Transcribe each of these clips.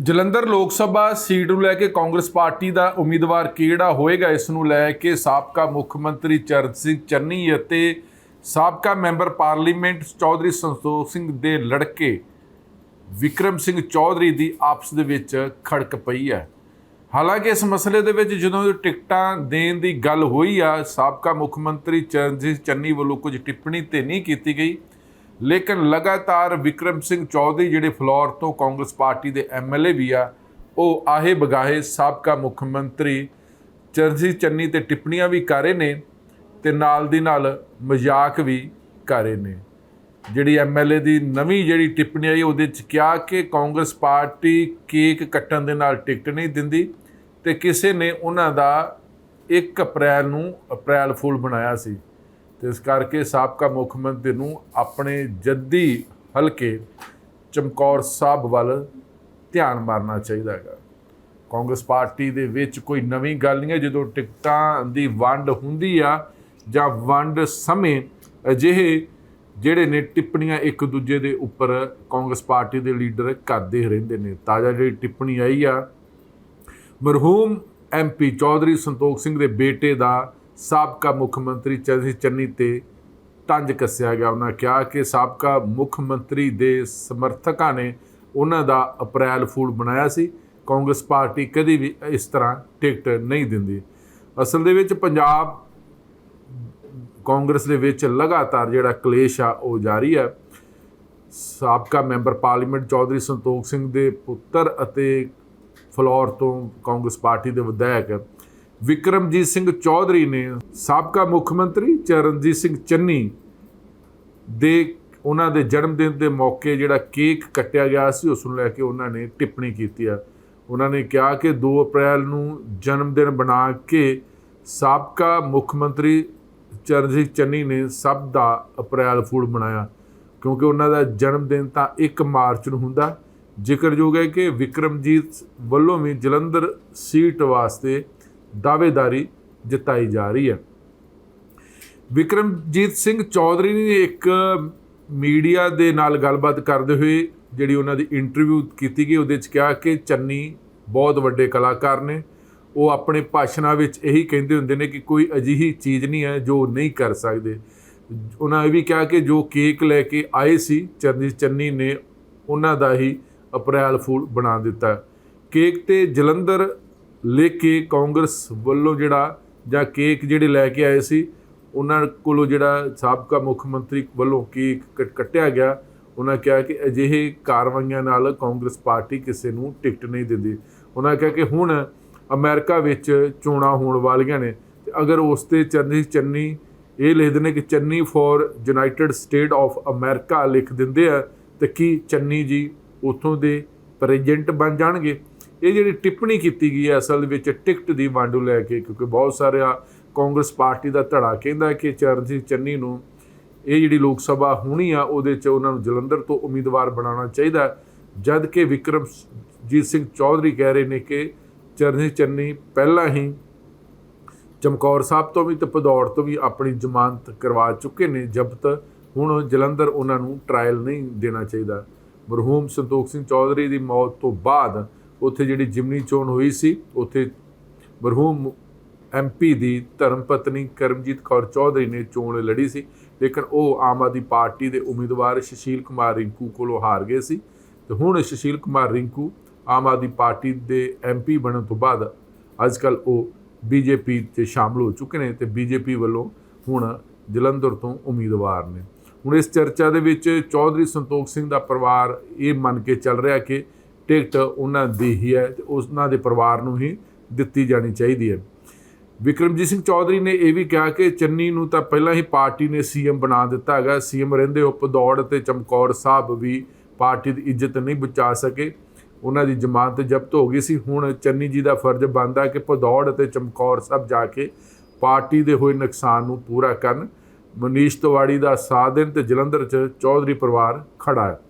ਜਲੰਧਰ ਲੋਕ ਸਭਾ ਸੀਟ ਨੂੰ ਲੈ ਕੇ ਕਾਂਗਰਸ ਪਾਰਟੀ ਦਾ ਉਮੀਦਵਾਰ ਕਿਹੜਾ ਹੋਏਗਾ, ਇਸ ਨੂੰ ਲੈ ਕੇ ਸਾਬਕਾ ਮੁੱਖ ਮੰਤਰੀ ਚਰਨ ਸਿੰਘ ਚੰਨੀ ਅਤੇ ਸਾਬਕਾ ਮੈਂਬਰ ਪਾਰਲੀਮੈਂਟ ਚੌਧਰੀ ਸੰਤੋਖ ਸਿੰਘ ਦੇ ਲੜਕੇ ਵਿਕਰਮ ਸਿੰਘ ਚੌਧਰੀ ਦੀ ਆਪਸ ਦੇ ਵਿੱਚ ਖੜਕ ਪਈ ਹੈ। ਹਾਲਾਂਕਿ ਇਸ ਮਸਲੇ ਦੇ ਵਿੱਚ ਜਦੋਂ ਟਿਕਟਾਂ ਦੇਣ ਦੀ ਗੱਲ ਹੋਈ ਆ, ਸਾਬਕਾ ਮੁੱਖ ਮੰਤਰੀ ਚਰਨਜੀਤ ਚੰਨੀ ਵੱਲੋਂ ਕੁਝ ਟਿੱਪਣੀ ਤੇ ਨਹੀਂ ਕੀਤੀ ਗਈ। ਲੇਕਿਨ ਲਗਾਤਾਰ ਵਿਕਰਮ ਸਿੰਘ ਚੌਧਰੀ ਜਿਹੜੇ ਫਲੋਰ ਤੋਂ ਕਾਂਗਰਸ ਪਾਰਟੀ ਦੇ ਐਮਐਲਏ ਵੀ ਆ, ਉਹ ਆਹੇ ਬਗਾਹੇ ਸਾਬਕਾ ਮੁੱਖ ਮੰਤਰੀ ਚਰਨਜੀਤ ਚੰਨੀ ਤੇ ਟਿੱਪਣੀਆਂ ਵੀ ਕਰ ਰਹੇ ਨੇ ਤੇ ਨਾਲ ਦੀ ਨਾਲ ਮਜ਼ਾਕ ਵੀ ਕਰ ਰਹੇ ਨੇ। ਜਿਹੜੀ ਐਮਐਲਏ ਦੀ ਨਵੀਂ ਜਿਹੜੀ ਟਿੱਪਣੀ ਆਈ, ਉਹਦੇ ਚ ਕਿਹਾ ਕਿ ਕਾਂਗਰਸ ਪਾਰਟੀ ਕੇਕ ਕੱਟਣ ਦੇ ਨਾਲ ਟਿਕਟ ਨਹੀਂ ਦਿੰਦੀ ਤੇ ਕਿਸੇ ਨੇ ਉਹਨਾਂ ਦਾ 1 ਅਪ੍ਰੈਲ ਨੂੰ ਅਪ੍ਰੈਲ ਫੂਲ ਬਣਾਇਆ ਸੀ। ਤੇ ਇਸ ਕਰਕੇ ਸਾਬਕਾ ਮੁੱਖ ਮੰਤਰੀ ਨੂੰ ਆਪਣੇ ਜੱਦੀ ਹਲਕੇ ਚਮਕੌਰ ਸਾਹਿਬ ਵੱਲ ਧਿਆਨ ਮਾਰਨਾ ਚਾਹੀਦਾ ਹੈਗਾ। ਕਾਂਗਰਸ ਪਾਰਟੀ ਦੇ ਵਿੱਚ ਕੋਈ ਨਵੀਂ ਗੱਲ ਨਹੀਂ ਹੈ, ਜਦੋਂ ਟਿਕਟਾਂ ਦੀ ਵੰਡ ਹੁੰਦੀ ਆ ਜਾਂ ਵੰਡ ਸਮੇਂ ਅਜਿਹੇ ਜਿਹੜੇ ਨੇ ਟਿੱਪਣੀਆਂ ਇੱਕ ਦੂਜੇ ਦੇ ਉੱਪਰ ਕਾਂਗਰਸ ਪਾਰਟੀ ਦੇ ਲੀਡਰ ਕਰਦੇ ਰਹਿੰਦੇ ਨੇ। ਤਾਜ਼ਾ ਜਿਹੜੀ ਟਿੱਪਣੀ ਆਈ ਆ, ਮਰਹੂਮ ਐਮਪੀ ਚੌਧਰੀ ਸੰਤੋਖ ਸਿੰਘ ਦੇ ਬੇਟੇ ਦਾ ਸਾਬਕਾ ਮੁੱਖ ਮੰਤਰੀ ਚੰਨੀ ਚੰਨੀ ਤੇ ਤੰਜ ਕੱਸਿਆ ਗਿਆ। ਉਹਨਾਂ ਕਿਹਾ ਕਿ ਸਾਬਕਾ ਮੁੱਖ ਮੰਤਰੀ ਦੇ ਸਮਰਥਕਾਂ ਨੇ ਉਹਨਾਂ ਦਾ ਅਪ੍ਰੈਲ ਫੂਲ ਬਣਾਇਆ ਸੀ। ਕਾਂਗਰਸ ਪਾਰਟੀ ਕਦੀ ਵੀ ਇਸ ਤਰ੍ਹਾਂ ਟਿਕਟ ਨਹੀਂ ਦਿੰਦੀ। ਅਸਲ ਦੇ ਵਿੱਚ ਪੰਜਾਬ ਕਾਂਗਰਸ ਦੇ ਵਿੱਚ ਲਗਾਤਾਰ ਜਿਹੜਾ ਕਲੇਸ਼ ਆ, ਉਹ ਜਾਰੀ ਹੈ ਸਾਬਕਾ ਮੈਂਬਰ ਪਾਰਲੀਮੈਂਟ ਚੌਧਰੀ ਸੰਤੋਖ ਸਿੰਘ ਦੇ ਪੁੱਤਰ ਅਤੇ ਫਲੋਰ ਤੋਂ ਕਾਂਗਰਸ ਪਾਰਟੀ ਦੇ ਵਿਧਾਇਕ ਵਿਕਰਮਜੀਤ ਸਿੰਘ ਚੌਧਰੀ ਨੇ ਸਾਬਕਾ ਮੁੱਖ ਮੰਤਰੀ ਚਰਨਜੀਤ ਸਿੰਘ ਚੰਨੀ ਦੇ ਉਹਨਾਂ ਦੇ ਜਨਮ ਦਿਨ ਦੇ ਮੌਕੇ ਜਿਹੜਾ ਕੇਕ ਕੱਟਿਆ ਗਿਆ ਸੀ, ਉਸ ਨੂੰ ਲੈ ਕੇ ਉਹਨਾਂ ਨੇ ਟਿੱਪਣੀ ਕੀਤੀ ਆ। ਉਹਨਾਂ ਨੇ ਕਿਹਾ ਕਿ 2 ਅਪ੍ਰੈਲ ਨੂੰ ਜਨਮ ਦਿਨ ਬਣਾ ਕੇ ਸਾਬਕਾ ਮੁੱਖ ਮੰਤਰੀ ਚਰਨਜੀਤ ਚੰਨੀ ਨੇ ਸਭ ਦਾ ਅਪ੍ਰੈਲ ਫੂਲ ਬਣਾਇਆ ਕਿਉਂਕਿ ਉਹਨਾਂ ਦਾ ਜਨਮ ਦਿਨ ਤਾਂ 1 ਮਾਰਚ ਨੂੰ ਹੁੰਦਾ। ਜ਼ਿਕਰਯੋਗ ਹੈ ਕਿ ਵਿਕਰਮਜੀਤ ਵੱਲੋਂ ਵੀ ਜਲੰਧਰ ਸੀਟ ਵਾਸਤੇ ਦਾਅਵੇਦਾਰੀ ਜਤਾਈ ਜਾ ਰਹੀ ਹੈ। ਵਿਕਰਮਜੀਤ ਸਿੰਘ ਚੌਧਰੀ ਨੇ ਇੱਕ ਮੀਡੀਆ ਦੇ ਨਾਲ ਗੱਲਬਾਤ ਕਰਦੇ ਹੋਏ ਜਿਹੜੀ ਉਹਨਾਂ ਦੀ ਇੰਟਰਵਿਊ ਕੀਤੀ ਗਈ, ਉਹਦੇ ਵਿੱਚ ਕਿਹਾ ਕਿ ਚੰਨੀ ਬਹੁਤ ਵੱਡੇ ਕਲਾਕਾਰ ਨੇ। ਉਹ ਆਪਣੇ ਭਾਸ਼ਣਾਂ ਵਿੱਚ ਇਹੀ ਕਹਿੰਦੇ ਹੁੰਦੇ ਨੇ ਕਿ ਕੋਈ ਅਜਿਹੀ ਚੀਜ਼ ਨਹੀਂ ਹੈ ਜੋ ਨਹੀਂ ਕਰ ਸਕਦੇ। ਉਹਨਾਂ ਇਹ ਵੀ ਕਿਹਾ ਕਿ ਜੋ ਕੇਕ ਲੈ ਕੇ ਆਏ ਸੀ ਚਰਨਜੀਤ ਚੰਨੀ ਨੇ ਉਹਨਾਂ ਦਾ ਹੀ ਅਪ੍ਰੈਲ ਫੂਲ ਬਣਾ ਦਿੱਤਾ। ਕੇਕ ਤੇ ਜਲੰਧਰ ਲੈ ਕੇ ਕਾਂਗਰਸ ਵੱਲੋਂ ਜਿਹੜਾ ਜਾਂ ਕੇਕ ਜਿਹੜੇ ਲੈ ਕੇ ਆਏ ਸੀ, ਉਹਨਾਂ ਕੋਲੋਂ ਜਿਹੜਾ ਸਾਬਕਾ ਮੁੱਖ ਮੰਤਰੀ ਵੱਲੋਂ ਕੇਕ ਕੱਟਿਆ ਗਿਆ। ਉਹਨਾਂ ਕਿਹਾ ਕਿ ਅਜਿਹੇ ਕਾਰਵਾਈਆਂ ਨਾਲ ਕਾਂਗਰਸ ਪਾਰਟੀ ਕਿਸੇ ਨੂੰ ਟਿਕਟ ਨਹੀਂ ਦਿੰਦੀ। ਉਹਨਾਂ ਕਿਹਾ ਕਿ ਹੁਣ ਅਮਰੀਕਾ ਵਿੱਚ ਚੋਣਾਂ ਹੋਣ ਵਾਲੀਆਂ ਨੇ ਤੇ ਅਗਰ ਉਸ ਤੇ ਚੰਨੀ ਚੰਨੀ, ਇਹ ਲਿਖਦੇ ਨੇ ਕਿ Channi for United State of America ਲਿਖ ਦਿੰਦੇ ਆ, ਤੇ ਕੀ ਚੰਨੀ ਜੀ ਉਥੋਂ ਦੇ ਪ੍ਰੈਜ਼ੀਡੈਂਟ ਬਣ ਜਾਣਗੇ? ਇਹ ਜਿਹੜੀ ਟਿੱਪਣੀ ਕੀਤੀ ਗਈ ਹੈ ਅਸਲ ਵਿੱਚ ਟਿਕਟ ਦੀ ਵੰਡ ਨੂੰ ਲੈ ਕੇ, ਕਿਉਂਕਿ ਬਹੁਤ ਸਾਰੇ ਕਾਂਗਰਸ ਪਾਰਟੀ ਦਾ ਧੜਾ ਕਹਿੰਦਾ ਕਿ ਚਰਨਜੀਤ ਚੰਨੀ ਨੂੰ ਇਹ ਜਿਹੜੀ ਲੋਕ ਸਭਾ ਹੋਣੀ ਆ, ਉਹਦੇ 'ਚ ਉਹਨਾਂ ਨੂੰ ਜਲੰਧਰ ਤੋਂ ਉਮੀਦਵਾਰ ਬਣਾਉਣਾ ਚਾਹੀਦਾ ਹੈ। ਜਦ ਕਿ ਵਿਕਰਮਜੀਤ ਸਿੰਘ ਚੌਧਰੀ ਕਹਿ ਰਹੇ ਨੇ ਕਿ ਚਰਨਜੀਤ ਚੰਨੀ ਪਹਿਲਾਂ ਹੀ ਚਮਕੌਰ ਸਾਹਿਬ ਤੋਂ ਵੀ ਤੇ ਭਦੌੜ ਤੋਂ ਵੀ ਆਪਣੀ ਜ਼ਮਾਨਤ ਕਰਵਾ ਚੁੱਕੇ ਨੇ ਜ਼ਬਤ ਹੁਣ ਜਲੰਧਰ ਉਹਨਾਂ ਨੂੰ ਟ੍ਰਾਇਲ ਨਹੀਂ ਦੇਣਾ ਚਾਹੀਦਾ ਮਰਹੂਮ ਸੰਤੋਖ ਸਿੰਘ ਚੌਧਰੀ ਦੀ ਮੌਤ ਤੋਂ ਬਾਅਦ ਉੱਥੇ ਜਿਹੜੀ ਜਿਮਨੀ ਚੋਣ ਹੋਈ ਸੀ, ਉੱਥੇ ਮਰਹੂਮ ਐਮਪੀ ਦੀ ਧਰਮ ਪਤਨੀ ਕਰਮਜੀਤ ਕੌਰ ਚੌਧਰੀ ਨੇ ਚੋਣ ਲੜੀ ਸੀ। ਲੇਕਿਨ ਉਹ ਆਮ ਆਦਮੀ ਪਾਰਟੀ ਦੇ ਉਮੀਦਵਾਰ ਸੁਸ਼ੀਲ ਕੁਮਾਰ ਰਿੰਕੂ ਕੋਲੋਂ ਹਾਰ ਗਏ ਸੀ। ਤੇ ਹੁਣ ਸੁਸ਼ੀਲ ਕੁਮਾਰ ਰਿੰਕੂ ਆਮ ਆਦਮੀ ਪਾਰਟੀ ਦੇ ਐਮਪੀ ਬਣਨ ਤੋਂ ਬਾਅਦ ਅੱਜਕੱਲ ਉਹ ਬੀਜੇਪੀ 'ਚ ਸ਼ਾਮਲ ਹੋ ਚੁੱਕੇ ਨੇ ਤੇ ਬੀਜੇਪੀ ਵੱਲੋਂ ਹੁਣ ਜਲੰਧਰ ਤੋਂ ਉਮੀਦਵਾਰ ਨੇ। ਹੁਣ ਇਸ ਚਰਚਾ ਦੇ ਵਿੱਚ ਚੌਧਰੀ ਸੰਤੋਖ ਸਿੰਘ ਦਾ ਪਰਿਵਾਰ ਇਹ ਮੰਨ ਕੇ ਚੱਲ ਰਿਹਾ ਕਿ ਟਿਕਟ ਉਹਨਾਂ ਦੀ ਹੀ ਹੈ ਤੇ ਉਹਨਾਂ ਦੇ ਪਰਿਵਾਰ ਨੂੰ ਹੀ ਦਿੱਤੀ ਜਾਣੀ ਚਾਹੀਦੀ ਹੈ। ਵਿਕਰਮਜੀਤ ਸਿੰਘ ਚੌਧਰੀ ਨੇ ਇਹ ਵੀ ਕਿਹਾ ਕਿ ਚੰਨੀ ਨੂੰ ਤਾਂ ਪਹਿਲਾਂ ਹੀ ਪਾਰਟੀ ਨੇ ਸੀਐਮ ਬਣਾ ਦਿੱਤਾ ਹੈਗਾ। ਸੀਐਮ ਰਹਿੰਦੇ ਹੋ ਭਦੌੜ ਤੇ ਚਮਕੌਰ ਸਾਹਿਬ ਵੀ ਪਾਰਟੀ ਦੀ ਇੱਜ਼ਤ ਨਹੀਂ ਬਚਾ ਸਕੇ। ਉਹਨਾਂ ਦੀ ਜ਼ਮਾਨਤ ਜ਼ਬਤ ਹੋ ਗਈ ਸੀ। ਹੁਣ ਚੰਨੀ ਜੀ ਦਾ ਫਰਜ਼ ਬਣਦਾ ਕਿ ਭਦੌੜ ਤੇ ਚਮਕੌਰ ਸਾਹਿਬ ਜਾ ਕੇ ਪਾਰਟੀ ਦੇ ਹੋਏ ਨੁਕਸਾਨ ਨੂੰ ਪੂਰਾ ਕਰਨ। ਮਨੀਸ਼ ਤਿਵਾੜੀ ਦਾ ਸਾਥ ਦੇਣ ਤੇ ਜਲੰਧਰ 'ਚ ਚੌਧਰੀ ਪਰਿਵਾਰ ਖੜਾ ਹੈ।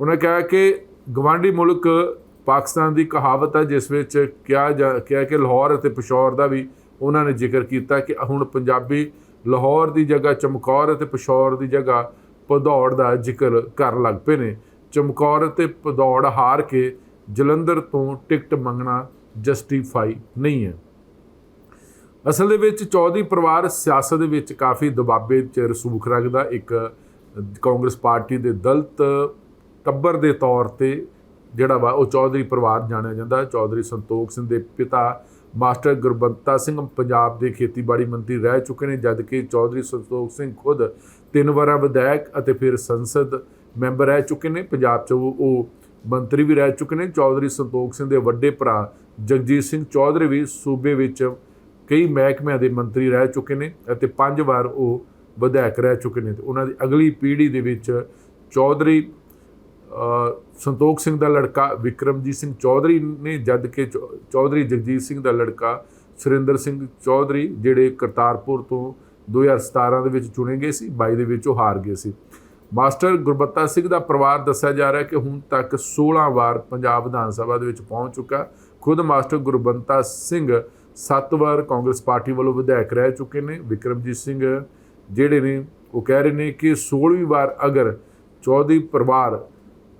ਉਹਨਾਂ ਕਿਹਾ ਕਿ ਗਵਾਂਢੀ ਮੁਲਕ ਪਾਕਿਸਤਾਨ ਦੀ ਕਹਾਵਤ ਹੈ, ਜਿਸ ਵਿੱਚ ਕਿਹਾ ਜਾ, ਕਿਹਾ ਕਿ ਲਾਹੌਰ ਅਤੇ ਪਿਸ਼ੌਰ ਦਾ ਵੀ ਉਹਨਾਂ ਨੇ ਜ਼ਿਕਰ ਕੀਤਾ ਕਿ ਹੁਣ ਪੰਜਾਬੀ ਲਾਹੌਰ ਦੀ ਜਗ੍ਹਾ, ਚਮਕੌਰ ਅਤੇ ਪਿਸ਼ੌਰ ਦੀ ਜਗ੍ਹਾ ਭਦੌੜ ਦਾ ਜ਼ਿਕਰ ਕਰਨ ਲੱਗ ਪਏ ਨੇ। ਚਮਕੌਰ ਅਤੇ ਭਦੌੜ ਹਾਰ ਕੇ ਜਲੰਧਰ ਤੋਂ ਟਿਕਟ ਮੰਗਣਾ ਜਸਟੀਫਾਈ ਨਹੀਂ ਹੈ। ਅਸਲ ਦੇ ਵਿੱਚ ਚੌਧਰੀ ਪਰਿਵਾਰ ਸਿਆਸਤ ਦੇ ਵਿੱਚ ਕਾਫੀ ਦਬਾਬੇ 'ਚ ਰਸੂਖ ਰੱਖਦਾ। ਇੱਕ ਕਾਂਗਰਸ ਪਾਰਟੀ ਦੇ ਦਲਤ ਟੱਬਰ ਦੇ ਤੌਰ ਤੇ ਜਿਹੜਾ ਵਾ ਉਹ ਚੌਧਰੀ ਪਰਿਵਾਰ ਜਾਣਿਆ ਜਾਂਦਾ ਚੌਧਰੀ ਸੰਤੋਖ ਸਿੰਘ ਦੇ ਪਿਤਾ, ਮਾਸਟਰ ਗੁਰਬੰਤਾ ਸਿੰਘ ਪੰਜਾਬ ਦੇ ਖੇਤੀਬਾੜੀ ਮੰਤਰੀ ਰਹਿ ਚੁੱਕੇ ਨੇ, ਜਦਕਿ ਚੌਧਰੀ ਸੰਤੋਖ ਸਿੰਘ ਖੁਦ ਤਿੰਨ ਵਾਰਾਂ ਵਿਧਾਇਕ ਅਤੇ ਫਿਰ ਸੰਸਦ ਮੈਂਬਰ ਰਹਿ ਚੁੱਕੇ ਨੇ। ਪੰਜਾਬ 'ਚ ਉਹ ਉਹ ਮੰਤਰੀ ਵੀ ਰਹਿ ਚੁੱਕੇ ਨੇ। ਚੌਧਰੀ ਸੰਤੋਖ ਸਿੰਘ ਦੇ ਵੱਡੇ ਭਰਾ ਜਗਜੀਤ ਸਿੰਘ ਚੌਧਰੀ ਵੀ ਸੂਬੇ ਵਿੱਚ ਕਈ ਮਹਿਕਮਿਆਂ ਦੇ ਮੰਤਰੀ ਰਹਿ ਚੁੱਕੇ ਨੇ ਅਤੇ ਪੰਜ ਵਾਰ ਉਹ ਵਿਧਾਇਕ ਰਹਿ ਚੁੱਕੇ ਨੇ। ਤੇ ਉਹਨਾਂ ਦੀ ਅਗਲੀ ਪੀੜ੍ਹੀ ਦੇ ਵਿੱਚ ਚੌਧਰੀ ਸੰਤੋਖ ਸਿੰਘ ਦਾ ਲੜਕਾ ਵਿਕਰਮਜੀਤ ਸਿੰਘ ਚੌਧਰੀ ਨੇ ਜਦ ਕਿ ਚੌ- ਚੌਧਰੀ ਜਗਜੀਤ ਸਿੰਘ ਦਾ ਲੜਕਾ ਸੁਰਿੰਦਰ ਸਿੰਘ ਚੌਧਰੀ, ਜਿਹੜੇ ਕਰਤਾਰਪੁਰ ਤੋਂ 2017 ਦੇ ਵਿੱਚ ਚੁਣੇ ਗਏ ਸੀ 22 ਦੇ ਵਿੱਚ ਉਹ ਹਾਰ ਗਏ ਸੀ। ਮਾਸਟਰ ਗੁਰਬੱਤਾ ਸਿੰਘ ਦਾ ਪਰਿਵਾਰ ਦੱਸਿਆ ਜਾ ਰਿਹਾ ਕਿ ਹੁਣ ਤੱਕ 16 ਵਾਰ ਪੰਜਾਬ ਵਿਧਾਨ ਸਭਾ ਦੇ ਵਿੱਚ ਪਹੁੰਚ ਚੁੱਕਾ। ਖੁਦ ਮਾਸਟਰ ਗੁਰਬੰਤਾ ਸਿੰਘ 7 ਵਾਰ ਕਾਂਗਰਸ ਪਾਰਟੀ ਵੱਲੋਂ ਵਿਧਾਇਕ ਰਹਿ ਚੁੱਕੇ ਨੇ। ਵਿਕਰਮਜੀਤ ਸਿੰਘ ਜਿਹੜੇ ਨੇ, ਉਹ ਕਹਿ ਰਹੇ ਨੇ ਕਿ 16ਵੀਂ ਵਾਰ ਅਗਰ ਚੌਧਰੀ ਪਰਿਵਾਰ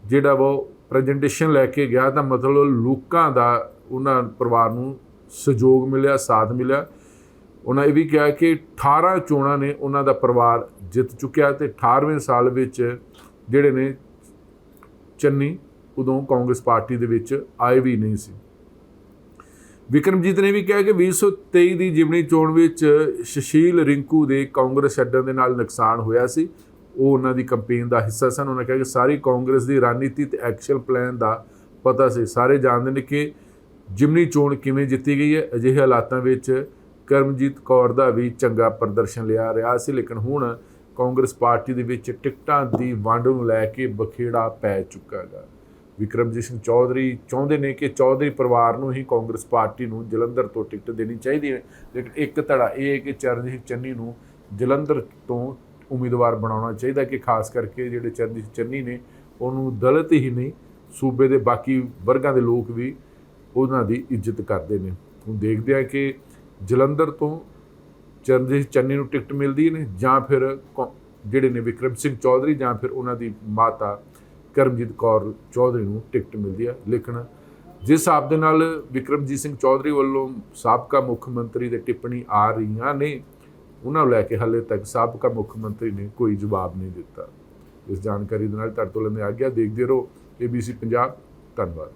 ਜਿਹੜਾ ਵਾ ਪ੍ਰੈਜੈਂਟੇਸ਼ਨ ਲੈ ਕੇ ਗਿਆ, ਤਾਂ ਮਤਲਬ ਲੋਕਾਂ ਦਾ ਉਹਨਾਂ ਪਰਿਵਾਰ ਨੂੰ ਸਹਿਯੋਗ ਮਿਲਿਆ, ਸਾਥ ਮਿਲਿਆ। ਉਹਨਾਂ ਇਹ ਵੀ ਕਿਹਾ ਕਿ 18 ਚੋਣਾਂ ਨੇ ਉਹਨਾਂ ਦਾ ਪਰਿਵਾਰ ਜਿੱਤ ਚੁੱਕਿਆ ਤੇ 18ਵੇਂ ਸਾਲ ਵਿੱਚ ਜਿਹੜੇ ਨੇ ਚੰਨੀ ਉਦੋਂ ਕਾਂਗਰਸ ਪਾਰਟੀ ਦੇ ਵਿੱਚ ਆਏ ਵੀ ਨਹੀਂ ਸੀ। ਵਿਕਰਮਜੀਤ ਨੇ ਵੀ ਕਿਹਾ ਕਿ 2023 ਦੀ ਜਿਮਣੀ ਚੋਣ ਵਿੱਚ ਸ਼ਸ਼ੀਲ ਰਿੰਕੂ ਦੇ ਕਾਂਗਰਸ ਛੱਡਣ ਦੇ ਨਾਲ ਨੁਕਸਾਨ ਹੋਇਆ ਸੀ। ਉਹ ਉਹਨਾਂ ਦੀ ਕੈਂਪੇਨ ਦਾ ਹਿੱਸਾ ਸਨ। ਉਹਨਾਂ ਕਿਹਾ ਕਿ ਸਾਰੀ ਕਾਂਗਰਸ ਦੀ ਰਣਨੀਤੀ ਤੇ ਐਕਸ਼ਨ ਪਲਾਨ ਦਾ ਪਤਾ ਸੀ। ਸਾਰੇ ਜਾਣਦੇ ਨੇ ਕਿ ਜਿਮਨੀ ਚੋਣ ਕਿਵੇਂ ਜਿੱਤੀ ਗਈ ਹੈ। ਅਜਿਹੇ ਹਾਲਾਤਾਂ ਵਿੱਚ ਕਰਮਜੀਤ ਕੌਰ ਦਾ ਵੀ ਚੰਗਾ ਪ੍ਰਦਰਸ਼ਨ ਲਿਆ ਰਿਹਾ ਸੀ। ਲੇਕਿਨ ਹੁਣ ਕਾਂਗਰਸ ਪਾਰਟੀ ਦੇ ਵਿੱਚ ਟਿਕਟਾਂ ਦੀ ਵੰਡ ਨੂੰ ਲੈ ਕੇ ਬਖੇੜਾ ਪੈ ਚੁੱਕਾ ਹੈ ਵਿਕਰਮਜੀਤ ਸਿੰਘ ਚੌਧਰੀ ਚਾਹੁੰਦੇ ਨੇ ਕਿ ਚੌਧਰੀ ਪਰਿਵਾਰ ਨੂੰ ਹੀ ਕਾਂਗਰਸ ਪਾਰਟੀ ਨੂੰ ਜਲੰਧਰ ਤੋਂ ਟਿਕਟ ਦੇਣੀ ਚਾਹੀਦੀ ਹੈ। ਲੇਕਿਨ ਇੱਕ ਧੜਾ ਇਹ ਹੈ ਕਿ ਚਰਨਜੀਤ ਚੰਨੀ ਨੂੰ ਜਲੰਧਰ ਤੋਂ ਉਮੀਦਵਾਰ ਬਣਾਉਣਾ ਚਾਹੀਦਾ ਕਿ ਖਾਸ ਕਰਕੇ ਜਿਹੜੇ ਚਰਨਜੀਤ ਚੰਨੀ ਨੇ, ਉਹਨੂੰ ਦਲਿਤ ਹੀ ਨਹੀਂ, ਸੂਬੇ ਦੇ ਬਾਕੀ ਵਰਗਾਂ ਦੇ ਲੋਕ ਵੀ ਉਹਨਾਂ ਦੀ ਇੱਜ਼ਤ ਕਰਦੇ ਨੇ। ਹੁਣ ਦੇਖਦੇ ਆ ਕਿ ਜਲੰਧਰ ਤੋਂ ਚਰਨਜੀਤ ਚੰਨੀ ਨੂੰ ਟਿਕਟ ਮਿਲਦੀ ਨੇ ਜਾਂ ਫਿਰ ਕੌ- ਜਿਹੜੇ ਨੇ ਵਿਕਰਮ ਸਿੰਘ ਚੌਧਰੀ ਜਾਂ ਫਿਰ ਉਹਨਾਂ ਦੀ ਮਾਤਾ ਕਰਮਜੀਤ ਕੌਰ ਚੌਧਰੀ ਨੂੰ ਟਿਕਟ ਮਿਲਦੀ ਹੈ ਲੇਕਿਨ ਜਿਸ ਹਿਸਾਬ ਦੇ ਨਾਲ ਵਿਕਰਮਜੀਤ ਸਿੰਘ ਚੌਧਰੀ ਵੱਲੋਂ ਸਾਬਕਾ ਮੁੱਖ ਮੰਤਰੀ ਦੇ ਟਿੱਪਣੀ ਆ ਰਹੀਆਂ ਨੇ ਉਹਨਾਂ ਨੂੰ ਲੈ ਕੇ ਹਾਲੇ ਤੱਕ ਸਾਬਕਾ ਮੁੱਖ ਮੰਤਰੀ ਨੇ ਕੋਈ ਜਵਾਬ ਨਹੀਂ ਦਿੱਤਾ। ਇਸ ਜਾਣਕਾਰੀ ਦੇ ਨਾਲ ਤੁਹਾਡੇ ਤੋਂ ਲੈਂਦੇ ਆ ਗਿਆ ਦੇਖਦੇ ਰਹੋ ABC ਪੰਜਾਬ, ਧੰਨਵਾਦ।